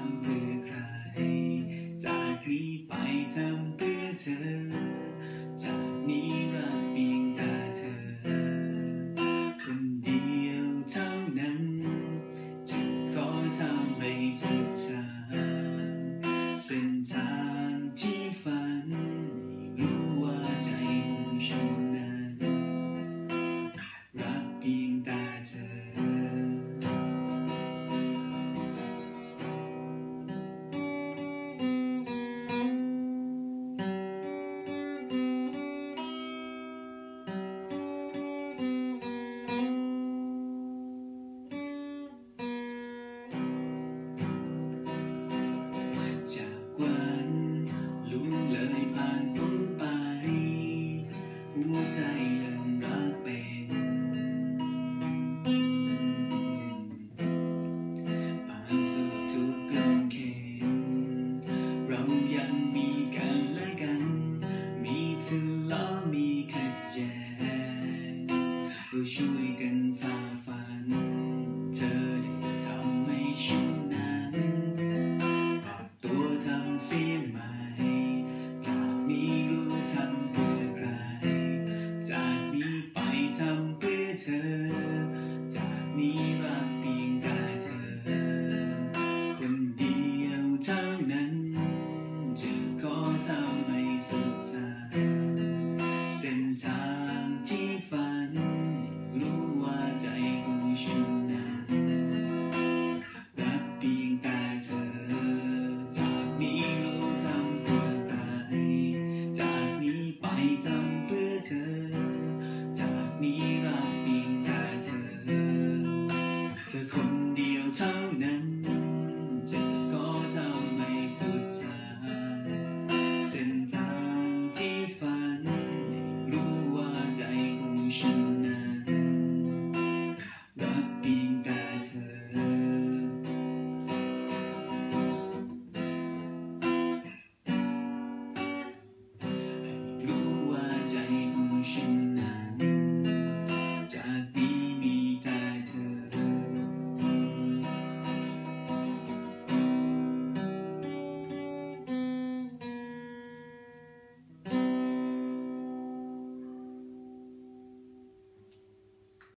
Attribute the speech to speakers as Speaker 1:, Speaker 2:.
Speaker 1: ำเพื่อใคร จากนี้ไปทำเพื่อเธอ จากนี้มาเพียงแต่เธอ คนเดียวเท่านั้น จะขอทำให้สุด